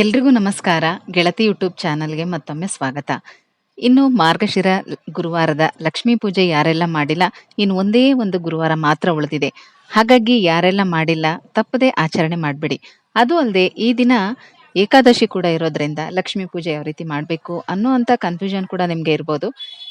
ಎಲ್ರಿಗೂ ನಮಸ್ಕಾರ. ಗೆಳತಿ ಯೂಟ್ಯೂಬ್ ಚಾನಲ್ಗೆ ಮತ್ತೊಮ್ಮೆ ಸ್ವಾಗತ. ಇನ್ನು ಮಾರ್ಗಶಿರ ಗುರುವಾರದ ಲಕ್ಷ್ಮೀ ಪೂಜೆ ಯಾರೆಲ್ಲ ಮಾಡಿಲ್ಲ? ಇನ್ನು ಒಂದೇ ಒಂದು ಗುರುವಾರ ಮಾತ್ರ ಉಳಿದಿದೆ. ಹಾಗಾಗಿ ಯಾರೆಲ್ಲ ಮಾಡಿಲ್ಲ, ತಪ್ಪದೆ ಆಚರಣೆ ಮಾಡಬೇಡಿ. ಅದು ಅಲ್ಲದೆ ಈ ದಿನ ಏಕಾದಶಿ ಕೂಡ ಇರೋದ್ರಿಂದ ಲಕ್ಷ್ಮೀ ಪೂಜೆ ಯಾವ ರೀತಿ ಮಾಡಬೇಕು ಅನ್ನುವಂಥ ಕನ್ಫ್ಯೂಷನ್ ಕೂಡ ನಿಮಗೆ ಇರ್ಬೋದು.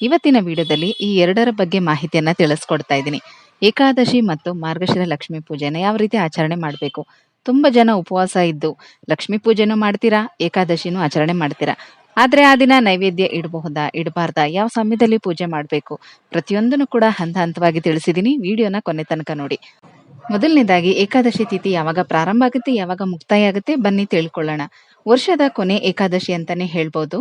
ಇವತ್ತಿನ ವಿಡಿಯೋದಲ್ಲಿ ಈ ಎರಡರ ಬಗ್ಗೆ ಮಾಹಿತಿಯನ್ನು ತಿಳಿಸ್ಕೊಡ್ತಾ ಇದ್ದೀನಿ. ಏಕಾದಶಿ ಮತ್ತು ಮಾರ್ಗಶಿರ ಲಕ್ಷ್ಮೀ ಪೂಜೆನ ಯಾವ ರೀತಿ ಆಚರಣೆ ಮಾಡಬೇಕು? ತುಂಬ ಜನ ಉಪವಾಸ ಇದ್ದು ಲಕ್ಷ್ಮೀ ಪೂಜೆನೂ ಮಾಡ್ತೀರಾ, ಏಕಾದಶಿನೂ ಆಚರಣೆ ಮಾಡ್ತೀರಾ? ಆದ್ರೆ ಆ ದಿನ ನೈವೇದ್ಯ ಇಡಬಹುದಾ, ಇಡಬಾರ್ದಾ? ಯಾವ ಸಮಯದಲ್ಲಿ ಪೂಜೆ ಮಾಡಬೇಕು? ಪ್ರತಿಯೊಂದನ್ನು ಕೂಡ ಹಂತ ಹಂತವಾಗಿ ತಿಳಿಸಿದೀನಿ. ವಿಡಿಯೋನ ಕೊನೆ ತನಕ ನೋಡಿ. ಮೊದಲನೇದಾಗಿ, ಏಕಾದಶಿ ತಿಥಿ ಯಾವಾಗ ಪ್ರಾರಂಭ ಆಗುತ್ತೆ, ಯಾವಾಗ ಮುಕ್ತಾಯ ಆಗುತ್ತೆ, ಬನ್ನಿ ತಿಳ್ಕೊಳ್ಳೋಣ. ವರ್ಷದ ಕೊನೆ ಏಕಾದಶಿ ಅಂತಾನೆ ಹೇಳ್ಬೋದು.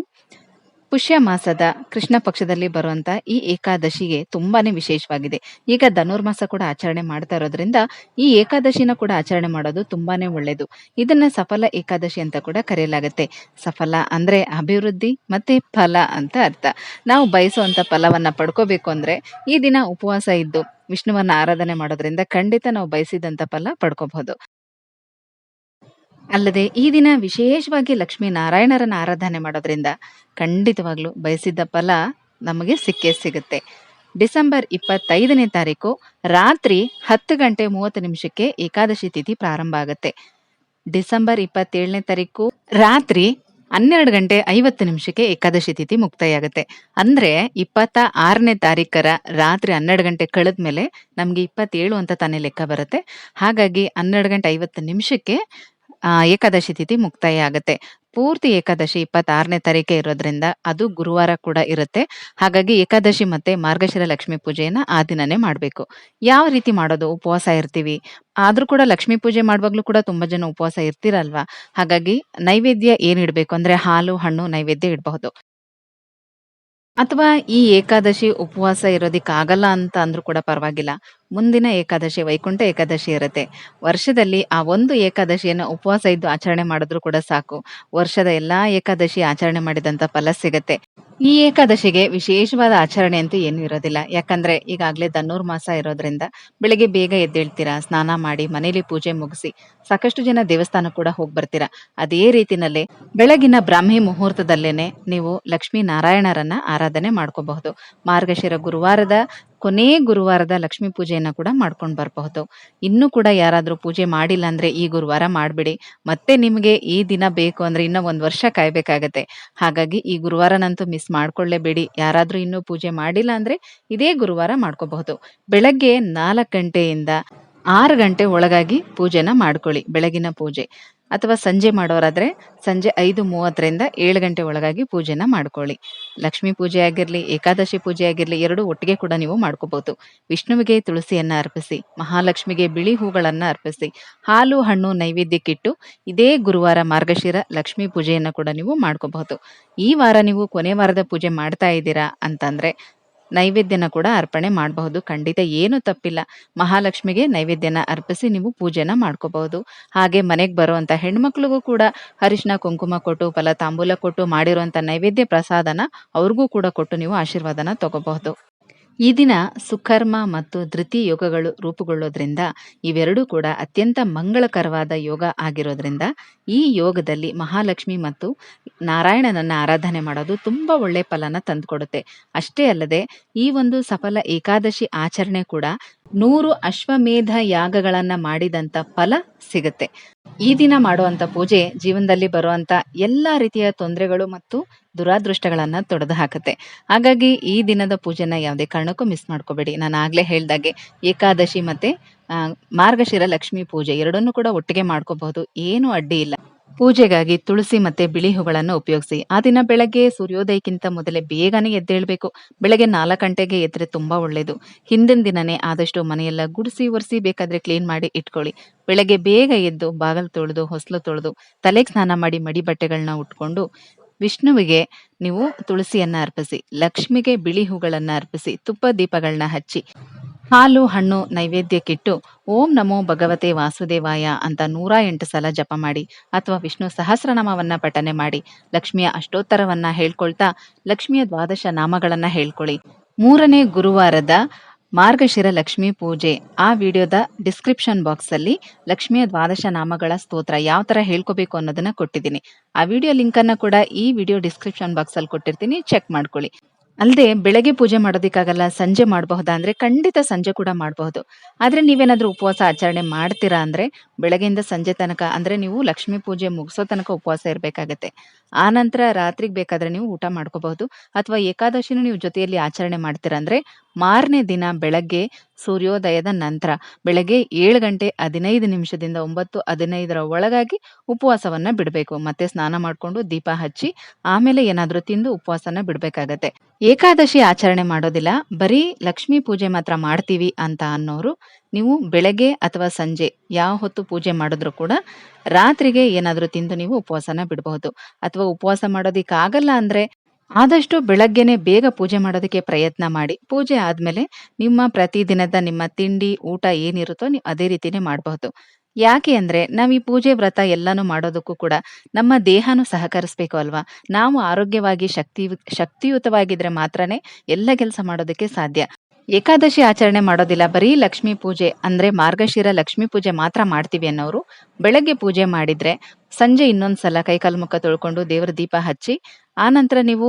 ಪುಷ್ಯ ಮಾಸದ ಕೃಷ್ಣ ಪಕ್ಷದಲ್ಲಿ ಬರುವಂತ ಈ ಏಕಾದಶಿಗೆ ತುಂಬಾನೇ ವಿಶೇಷವಾಗಿದೆ. ಈಗ ಧನುರ್ಮಾಸ ಕೂಡ ಆಚರಣೆ ಮಾಡ್ತಾ ಇರೋದ್ರಿಂದ ಈ ಏಕಾದಶಿನ ಕೂಡ ಆಚರಣೆ ಮಾಡೋದು ತುಂಬಾನೇ ಒಳ್ಳೇದು. ಇದನ್ನ ಸಫಲ ಏಕಾದಶಿ ಅಂತ ಕೂಡ ಕರೆಯಲಾಗುತ್ತೆ. ಸಫಲ ಅಂದ್ರೆ ಅಭಿವೃದ್ಧಿ ಮತ್ತೆ ಫಲ ಅಂತ ಅರ್ಥ. ನಾವು ಬಯಸುವಂತ ಫಲವನ್ನ ಪಡ್ಕೋಬೇಕು ಅಂದ್ರೆ ಈ ದಿನ ಉಪವಾಸ ಇದ್ದು ವಿಷ್ಣುವನ್ನ ಆರಾಧನೆ ಮಾಡೋದ್ರಿಂದ ಖಂಡಿತ ನಾವು ಬಯಸಿದಂತ ಫಲ ಪಡ್ಕೋಬಹುದು. ಅಲ್ಲದೆ ಈ ದಿನ ವಿಶೇಷವಾಗಿ ಲಕ್ಷ್ಮೀ ನಾರಾಯಣರನ್ನ ಆರಾಧನೆ ಮಾಡೋದ್ರಿಂದ ಖಂಡಿತವಾಗ್ಲೂ ಬಯಸಿದ್ದ ಫಲ ನಮಗೆ ಸಿಕ್ಕೇ ಸಿಗುತ್ತೆ. ಡಿಸೆಂಬರ್ ಇಪ್ಪತ್ತೈದನೇ ತಾರೀಕು ರಾತ್ರಿ ಹತ್ತು ಗಂಟೆ ಮೂವತ್ತು ನಿಮಿಷಕ್ಕೆ ಏಕಾದಶಿ ತಿಥಿ ಪ್ರಾರಂಭ ಆಗುತ್ತೆ. ಡಿಸೆಂಬರ್ ಇಪ್ಪತ್ತೇಳನೇ ತಾರೀಕು ರಾತ್ರಿ ಹನ್ನೆರಡು ಗಂಟೆ ಐವತ್ತು ನಿಮಿಷಕ್ಕೆ ಏಕಾದಶಿ ತಿಥಿ ಮುಕ್ತಾಯ ಆಗುತ್ತೆ ಅಂದ್ರೆ ಇಪ್ಪತ್ತ ಆರನೇ ತಾರೀಕರ ರಾತ್ರಿ ಹನ್ನೆರಡು ಗಂಟೆ ಕಳೆದ್ಮೇಲೆ ನಮ್ಗೆ ಇಪ್ಪತ್ತೇಳು ಅಂತ ತಾನೇ ಲೆಕ್ಕ ಬರುತ್ತೆ. ಹಾಗಾಗಿ ಹನ್ನೆರಡು ಗಂಟೆ ಐವತ್ತು ನಿಮಿಷಕ್ಕೆ ಏಕಾದಶಿ ತಿಥಿ ಮುಕ್ತಾಯ ಆಗುತ್ತೆ. ಪೂರ್ತಿ ಏಕಾದಶಿ ಇಪ್ಪತ್ತಾರನೇ ತಾರೀಕೆ ಇರೋದ್ರಿಂದ ಅದು ಗುರುವಾರ ಕೂಡ ಇರುತ್ತೆ. ಹಾಗಾಗಿ ಏಕಾದಶಿ ಮತ್ತೆ ಮಾರ್ಗಶಿರ ಲಕ್ಷ್ಮೀ ಪೂಜೆಯನ್ನ ಆ ದಿನನೇ ಮಾಡಬೇಕು. ಯಾವ ರೀತಿ ಮಾಡೋದು? ಉಪವಾಸ ಇರ್ತೀವಿ. ಆದ್ರೂ ಕೂಡ ಲಕ್ಷ್ಮೀ ಪೂಜೆ ಮಾಡುವಾಗ್ಲೂ ಕೂಡ ತುಂಬಾ ಜನ ಉಪವಾಸ ಇರ್ತಿರಲ್ವಾ? ಹಾಗಾಗಿ ನೈವೇದ್ಯ ಏನ್ ಇಡ್ಬೇಕು? ಅಂದ್ರೆ ಹಾಲು, ಹಣ್ಣು ನೈವೇದ್ಯ ಇಡಬಹುದು. ಅಥವಾ ಈ ಏಕಾದಶಿ ಉಪವಾಸ ಇರೋದಿಕ್ಕಾಗಲ್ಲ ಅಂತ ಅಂದ್ರೂ ಕೂಡ ಪರವಾಗಿಲ್ಲ. ಮುಂದಿನ ಏಕಾದಶಿ, ವೈಕುಂಠ ಏಕಾದಶಿ ಇರುತ್ತೆ. ವರ್ಷದಲ್ಲಿ ಆ ಒಂದು ಏಕಾದಶಿಯನ್ನು ಉಪವಾಸ ಇದ್ದು ಆಚರಣೆ ಮಾಡಿದ್ರು ಕೂಡ ಸಾಕು. ವರ್ಷದ ಎಲ್ಲಾ ಏಕಾದಶಿ ಆಚರಣೆ ಮಾಡಿದಂತ ಫಲ ಸಿಗತ್ತೆ. ಈ ಏಕಾದಶಿಗೆ ವಿಶೇಷವಾದ ಆಚರಣೆ ಅಂತೂ ಏನು ಇರೋದಿಲ್ಲ. ಯಾಕಂದ್ರೆ ಈಗಾಗಲೇ ಧನುರ್ಮಾಸ ಇರೋದ್ರಿಂದ ಬೆಳಿಗ್ಗೆ ಬೇಗ ಎದ್ದೇಳ್ತೀರಾ, ಸ್ನಾನ ಮಾಡಿ, ಮನೇಲಿ ಪೂಜೆ ಮುಗಿಸಿ ಸಾಕಷ್ಟು ಜನ ದೇವಸ್ಥಾನ ಕೂಡ ಹೋಗಿ ಬರ್ತೀರಾ. ಅದೇ ರೀತಿನಲ್ಲಿ ಬೆಳಗಿನ ಬ್ರಾಹ್ಮಿ ಮುಹೂರ್ತದಲ್ಲೇನೆ ನೀವು ಲಕ್ಷ್ಮೀ ನಾರಾಯಣರನ್ನ ಆರಾಧನೆ ಮಾಡ್ಕೋಬಹುದು. ಮಾರ್ಗಶಿರ ಗುರುವಾರದ ಕೊನೇ ಗುರುವಾರದ ಲಕ್ಷ್ಮೀ ಪೂಜೆಯನ್ನು ಕೂಡ ಮಾಡ್ಕೊಂಡು ಬರಬಹುದು. ಇನ್ನೂ ಕೂಡ ಯಾರಾದರೂ ಪೂಜೆ ಮಾಡಿಲ್ಲ ಅಂದ್ರೆ ಈ ಗುರುವಾರ ಮಾಡ್ಬಿಡಿ. ಮತ್ತೆ ನಿಮಗೆ ಈ ದಿನ ಬೇಕು ಅಂದ್ರೆ ಇನ್ನೂ ಒಂದು ವರ್ಷ ಕಾಯ್ಬೇಕಾಗತ್ತೆ. ಹಾಗಾಗಿ ಈ ಗುರುವಾರನಂತೂ ಮಿಸ್ ಮಾಡ್ಕೊಳ್ಳೇಬೇಡಿ. ಯಾರಾದ್ರೂ ಇನ್ನೂ ಪೂಜೆ ಮಾಡಿಲ್ಲ ಅಂದ್ರೆ ಇದೇ ಗುರುವಾರ ಮಾಡ್ಕೋಬಹುದು. ಬೆಳಗ್ಗೆ ನಾಲ್ಕು ಗಂಟೆಯಿಂದ ಆರು ಗಂಟೆ ಒಳಗಾಗಿ ಪೂಜೆನ ಮಾಡ್ಕೊಳ್ಳಿ, ಬೆಳಗಿನ ಪೂಜೆ. ಅಥವಾ ಸಂಜೆ ಮಾಡೋರಾದ್ರೆ ಸಂಜೆ ಐದು ಮೂವತ್ತರಿಂದ ಏಳು ಗಂಟೆ ಒಳಗಾಗಿ ಪೂಜೆನ ಮಾಡ್ಕೊಳ್ಳಿ. ಲಕ್ಷ್ಮೀ ಪೂಜೆ ಆಗಿರ್ಲಿ, ಏಕಾದಶಿ ಪೂಜೆ ಆಗಿರ್ಲಿ, ಎರಡು ಒಟ್ಟಿಗೆ ಕೂಡ ನೀವು ಮಾಡ್ಕೋಬಹುದು ವಿಷ್ಣುವಿಗೆ ತುಳಸಿಯನ್ನ ಅರ್ಪಿಸಿ, ಮಹಾಲಕ್ಷ್ಮಿಗೆ ಬಿಳಿ ಹೂಗಳನ್ನ ಅರ್ಪಿಸಿ, ಹಾಲು, ಹಣ್ಣು, ನೈವೇದ್ಯಕ್ಕಿಟ್ಟು ಇದೇ ಗುರುವಾರ ಮಾರ್ಗಶಿರ ಲಕ್ಷ್ಮೀ ಪೂಜೆಯನ್ನ ಕೂಡ ನೀವು ಮಾಡ್ಕೋಬಹುದು. ಈ ವಾರ ನೀವು ಕೊನೆ ವಾರದ ಪೂಜೆ ಮಾಡ್ತಾ ಇದ್ದೀರಾ ಅಂತಂದ್ರೆ ನೈವೇದ್ಯನ ಕೂಡ ಅರ್ಪಣೆ ಮಾಡಬಹುದು. ಖಂಡಿತ ಏನು ತಪ್ಪಿಲ್ಲ. ಮಹಾಲಕ್ಷ್ಮಿಗೆ ನೈವೇದ್ಯನ ಅರ್ಪಿಸಿ ನೀವು ಪೂಜೆನ ಮಾಡ್ಕೋಬಹುದು. ಹಾಗೆ ಮನೆಗೆ ಬರುವಂತ ಹೆಣ್ಮಕ್ಳಿಗೂ ಕೂಡ ಅರಿಶಿನ, ಕುಂಕುಮ ಕೊಟ್ಟು, ಫಲ ತಾಂಬೂಲ ಕೊಟ್ಟು ಮಾಡಿರುವಂತ ನೈವೇದ್ಯ ಪ್ರಸಾದನ ಅವ್ರಿಗೂ ಕೂಡ ಕೊಟ್ಟು ನೀವು ಆಶೀರ್ವಾದನ ತಗೋಬಹುದು. ಈ ದಿನ ಸುಕರ್ಮ ಮತ್ತು ಧೃತಿ ಯೋಗಗಳು ರೂಪುಗೊಳ್ಳೋದ್ರಿಂದ ಇವೆರಡೂ ಕೂಡ ಅತ್ಯಂತ ಮಂಗಳಕರವಾದ ಯೋಗ ಆಗಿರೋದ್ರಿಂದ ಈ ಯೋಗದಲ್ಲಿ ಮಹಾಲಕ್ಷ್ಮಿ ಮತ್ತು ನಾರಾಯಣನನ್ನ ಆರಾಧನೆ ಮಾಡೋದು ತುಂಬಾ ಒಳ್ಳೆ ಫಲನ ತಂದುಕೊಡುತ್ತೆ. ಅಷ್ಟೇ ಅಲ್ಲದೆ ಈ ಒಂದು ಸಫಲ ಏಕಾದಶಿ ಆಚರಣೆ ಕೂಡ ನೂರು ಅಶ್ವಮೇಧ ಯಾಗಗಳನ್ನ ಮಾಡಿದಂತ ಫಲ ಸಿಗುತ್ತೆ. ಈ ದಿನ ಮಾಡುವಂತ ಪೂಜೆ ಜೀವನದಲ್ಲಿ ಬರುವಂತ ಎಲ್ಲಾ ರೀತಿಯ ತೊಂದರೆಗಳು ಮತ್ತು ದುರಾದೃಷ್ಟಗಳನ್ನ ತೊಡೆದು ಹಾಕುತ್ತೆ. ಹಾಗಾಗಿ ಈ ದಿನದ ಪೂಜೆನ ಯಾವುದೇ ಕಾರಣಕ್ಕೂ ಮಿಸ್ ಮಾಡ್ಕೋಬೇಡಿ. ನಾನು ಆಗ್ಲೇ ಹೇಳ್ದಾಗೆ ಏಕಾದಶಿ ಮತ್ತೆ ಮಾರ್ಗಶಿರ ಲಕ್ಷ್ಮಿ ಪೂಜೆ ಎರಡನ್ನೂ ಕೂಡ ಒಟ್ಟಿಗೆ ಮಾಡ್ಕೋಬಹುದು. ಏನು ಅಡ್ಡಿ ಇಲ್ಲ. ಪೂಜೆಗಾಗಿ ತುಳಸಿ ಮತ್ತೆ ಬಿಳಿ ಹೂಗಳನ್ನು ಉಪಯೋಗಿಸಿ. ಆ ದಿನ ಬೆಳಗ್ಗೆ ಸೂರ್ಯೋದಯಕ್ಕಿಂತ ಮೊದಲೇ ಬೇಗನೆ ಎದ್ದೇಳಬೇಕು. ಬೆಳಗ್ಗೆ ನಾಲ್ಕು ಗಂಟೆಗೆ ಎದ್ರೆ ತುಂಬಾ ಒಳ್ಳೇದು. ಹಿಂದಿನ ದಿನನೇ ಆದಷ್ಟು ಮನೆಯೆಲ್ಲ ಗುಡಿಸಿ ಒರೆಸಿ ಬೇಕಾದ್ರೆ ಕ್ಲೀನ್ ಮಾಡಿ ಇಟ್ಕೊಳ್ಳಿ. ಬೆಳಗ್ಗೆ ಬೇಗ ಎದ್ದು ಬಾಗಲ್ ತೊಳೆದು, ಹೊಸಲು ತೊಳೆದು, ತಲೆಗೆ ಸ್ನಾನ ಮಾಡಿ ಮಡಿ ಬಟ್ಟೆಗಳನ್ನ ಉಟ್ಕೊಂಡು ವಿಷ್ಣುವಿಗೆ ನೀವು ತುಳಸಿಯನ್ನ ಅರ್ಪಿಸಿ, ಲಕ್ಷ್ಮಿಗೆ ಬಿಳಿ ಹೂಗಳನ್ನ ಅರ್ಪಿಸಿ, ತುಪ್ಪ ದೀಪಗಳನ್ನ ಹಚ್ಚಿ. ಹಾಲು, ಹಣ್ಣು, ನೈವೇದ್ಯಕ್ಕಿಟ್ಟು ಓಂ ನಮೋ ಭಗವತೆ ವಾಸುದೇವಾಯ ಅಂತ ನೂರ ಎಂಟು ಸಲ ಜಪ ಮಾಡಿ ಅಥವಾ ವಿಷ್ಣು ಸಹಸ್ರನಾಮವನ್ನ ಪಠನೆ ಮಾಡಿ ಲಕ್ಷ್ಮಿಯ ಅಷ್ಟೋತ್ತರವನ್ನ ಹೇಳ್ಕೊಳ್ತಾ ಲಕ್ಷ್ಮಿಯ ದ್ವಾದಶ ನಾಮಗಳನ್ನ ಹೇಳ್ಕೊಳ್ಳಿ. ಮೂರನೇ ಗುರುವಾರದ ಮಾರ್ಗಶಿರ ಲಕ್ಷ್ಮೀ ಪೂಜೆ. ಆ ವಿಡಿಯೋದ ಡಿಸ್ಕ್ರಿಪ್ಷನ್ ಬಾಕ್ಸ್ ಅಲ್ಲಿ ಲಕ್ಷ್ಮಿಯ ದ್ವಾದಶ ನಾಮಗಳ ಸ್ತೋತ್ರ ಯಾವ ತರ ಹೇಳ್ಕೋಬೇಕು ಅನ್ನೋದನ್ನ ಕೊಟ್ಟಿದ್ದೀನಿ. ಆ ವಿಡಿಯೋ ಲಿಂಕ್ ಅನ್ನ ಕೂಡ ಈ ವಿಡಿಯೋ ಡಿಸ್ಕ್ರಿಪ್ಷನ್ ಬಾಕ್ಸ್ ಅಲ್ಲಿ ಕೊಟ್ಟಿರ್ತೀನಿ. ಚೆಕ್ ಮಾಡ್ಕೊಳ್ಳಿ. ಅಲ್ಲದೆ ಬೆಳಗ್ಗೆ ಪೂಜೆ ಮಾಡೋದಿಕ್ಕಾಗಲ್ಲ, ಸಂಜೆ ಮಾಡಬಹುದಾ ಅಂದರೆ ಖಂಡಿತ ಸಂಜೆ ಕೂಡ ಮಾಡಬಹುದು. ಆದರೆ ನೀವೇನಾದರೂ ಉಪವಾಸ ಆಚರಣೆ ಮಾಡ್ತೀರಾ ಅಂದರೆ ಬೆಳಗ್ಗೆಯಿಂದ ಸಂಜೆ ತನಕ ಅಂದರೆ ನೀವು ಲಕ್ಷ್ಮೀ ಪೂಜೆ ಮುಗಿಸೋ ತನಕ ಉಪವಾಸ ಇರಬೇಕಾಗತ್ತೆ. ನಂತರ ರಾತ್ರಿಗೆ ಬೇಕಾದರೆ ನೀವು ಊಟ ಮಾಡ್ಕೋಬಹುದು. ಅಥವಾ ಏಕಾದಶಿನೂ ನೀವು ಜೊತೆಯಲ್ಲಿ ಆಚರಣೆ ಮಾಡ್ತೀರಾ ಅಂದರೆ ಮಾರನೇ ದಿನ ಬೆಳಗ್ಗೆ ಸೂರ್ಯೋದಯದ ನಂತರ ಬೆಳಗ್ಗೆ ಏಳು ಗಂಟೆ ಹದಿನೈದು ನಿಮಿಷದಿಂದ ಒಂಬತ್ತು ಹದಿನೈದರ ಒಳಗಾಗಿ ಉಪವಾಸವನ್ನ ಬಿಡಬೇಕು. ಮತ್ತೆ ಸ್ನಾನ ಮಾಡಿಕೊಂಡು ದೀಪ ಹಚ್ಚಿ ಆಮೇಲೆ ಏನಾದರೂ ತಿಂದು ಉಪವಾಸನ ಬಿಡಬೇಕಾಗತ್ತೆ. ಏಕಾದಶಿ ಆಚರಣೆ ಮಾಡೋದಿಲ್ಲ. ಬರೀ ಲಕ್ಷ್ಮೀ ಪೂಜೆ ಮಾತ್ರ ಮಾಡ್ತೀವಿ ಅಂತ ಅನ್ನೋರು ನೀವು ಬೆಳಗ್ಗೆ ಅಥವಾ ಸಂಜೆ ಯಾವ ಹೊತ್ತು ಪೂಜೆ ಮಾಡಿದ್ರು ಕೂಡ ರಾತ್ರಿಗೆ ಏನಾದರೂ ತಿಂದು ನೀವು ಉಪವಾಸನ ಬಿಡಬಹುದು. ಅಥವಾ ಉಪವಾಸ ಮಾಡೋದಿಕ್ಕಾಗಲ್ಲ ಅಂದ್ರೆ ಆದಷ್ಟು ಬೆಳಗ್ಗೆನೆ ಬೇಗ ಪೂಜೆ ಮಾಡೋದಕ್ಕೆ ಪ್ರಯತ್ನ ಮಾಡಿ. ಪೂಜೆ ಆದ್ಮೇಲೆ ನಿಮ್ಮ ಪ್ರತಿದಿನದ ನಿಮ್ಮ ತಿಂಡಿ, ಊಟ ಏನಿರುತ್ತೋ ನೀವು ಅದೇ ರೀತಿನೇ ಮಾಡಬಹುದು. ಯಾಕೆ ಅಂದ್ರೆ ನಾವು ಈ ಪೂಜೆ ವ್ರತ ಎಲ್ಲಾನು ಮಾಡೋದಕ್ಕೂ ಕೂಡ ನಮ್ಮ ದೇಹನೂ ಸಹಕರಿಸ್ಬೇಕು ಅಲ್ವಾ? ನಾವು ಆರೋಗ್ಯವಾಗಿ ಶಕ್ತಿ ಶಕ್ತಿಯುತವಾಗಿದ್ರೆ ಮಾತ್ರನೇ ಎಲ್ಲ ಕೆಲಸ ಮಾಡೋದಕ್ಕೆ ಸಾಧ್ಯ. ಏಕಾದಶಿ ಆಚರಣೆ ಮಾಡೋದಿಲ್ಲ. ಬರೀ ಲಕ್ಷ್ಮೀ ಪೂಜೆ ಅಂದ್ರೆ ಮಾರ್ಗಶಿರ ಲಕ್ಷ್ಮೀ ಪೂಜೆ ಮಾತ್ರ ಮಾಡ್ತೀವಿ ಅನ್ನೋರು. ಬೆಳಗ್ಗೆ ಪೂಜೆ ಮಾಡಿದ್ರೆ ಸಂಜೆ ಇನ್ನೊಂದ್ಸಲ ಕೈಕಾಲು ಮುಖ ತೊಳ್ಕೊಂಡು ದೇವರ ದೀಪ ಹಚ್ಚಿ, ಆ ನಂತರ ನೀವು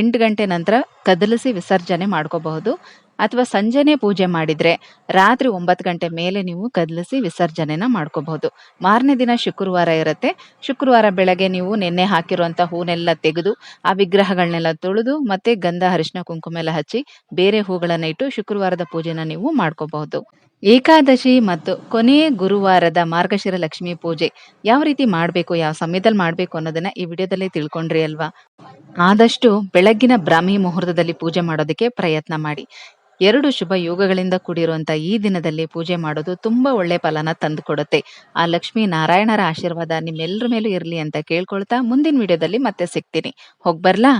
ಎಂಟು ಗಂಟೆ ನಂತರ ಕದಲಿಸಿ ವಿಸರ್ಜನೆ ಮಾಡ್ಕೋಬಹುದು. ಅಥವಾ ಸಂಜೆನೆ ಪೂಜೆ ಮಾಡಿದ್ರೆ ರಾತ್ರಿ ಒಂಬತ್ತು ಗಂಟೆ ಮೇಲೆ ನೀವು ಕದಲಿಸಿ ವಿಸರ್ಜನೆನ ಮಾಡ್ಕೋಬಹುದು. ಮಾರನೇ ದಿನ ಶುಕ್ರವಾರ ಇರುತ್ತೆ. ಶುಕ್ರವಾರ ಬೆಳಗ್ಗೆ ನೀವು ನೆನ್ನೆ ಹಾಕಿರುವಂತ ಹೂನೆಲ್ಲ ತೆಗೆದು ಆ ವಿಗ್ರಹಗಳನ್ನೆಲ್ಲ ತೊಳೆದು ಮತ್ತೆ ಗಂಧ ಅರಿಶಿನ ಕುಂಕುಮ ಎಲ್ಲ ಹಚ್ಚಿ ಬೇರೆ ಹೂಗಳನ್ನ ಇಟ್ಟು ಶುಕ್ರವಾರದ ಪೂಜೆನ ನೀವು ಮಾಡ್ಕೋಬಹುದು. ಏಕಾದಶಿ ಮತ್ತು ಕೊನೆಯ ಗುರುವಾರದ ಮಾರ್ಗಶಿರ ಲಕ್ಷ್ಮಿ ಪೂಜೆ ಯಾವ ರೀತಿ ಮಾಡಬೇಕು, ಯಾವ ಸಮಯದಲ್ಲಿ ಮಾಡಬೇಕು ಅನ್ನೋದನ್ನ ಈ ವಿಡಿಯೋದಲ್ಲಿ ತಿಳ್ಕೊಂಡ್ರಿ ಅಲ್ವಾ? ಆದಷ್ಟು ಬೆಳಗ್ಗಿನ ಬ್ರಾಹ್ಮಿ ಮುಹೂರ್ತದಲ್ಲಿ ಪೂಜೆ ಮಾಡೋದಕ್ಕೆ ಪ್ರಯತ್ನ ಮಾಡಿ. ಎರಡು ಶುಭ ಯೋಗಗಳಿಂದ ಕೂಡಿರುವಂತ ಈ ದಿನದಲ್ಲಿ ಪೂಜೆ ಮಾಡೋದು ತುಂಬಾ ಒಳ್ಳೆ ಫಲನ ತಂದುಕೊಡುತ್ತೆ. ಆ ಲಕ್ಷ್ಮೀ ನಾರಾಯಣರ ಆಶೀರ್ವಾದ ನಿಮ್ಮೆಲ್ಲರ ಮೇಲೂ ಇರಲಿ ಅಂತ ಕೇಳ್ಕೊಳ್ತಾ ಮುಂದಿನ ವಿಡಿಯೋದಲ್ಲಿ ಮತ್ತೆ ಸಿಗ್ತೀನಿ. ಹೋಗ್ಬರ್ಲಾ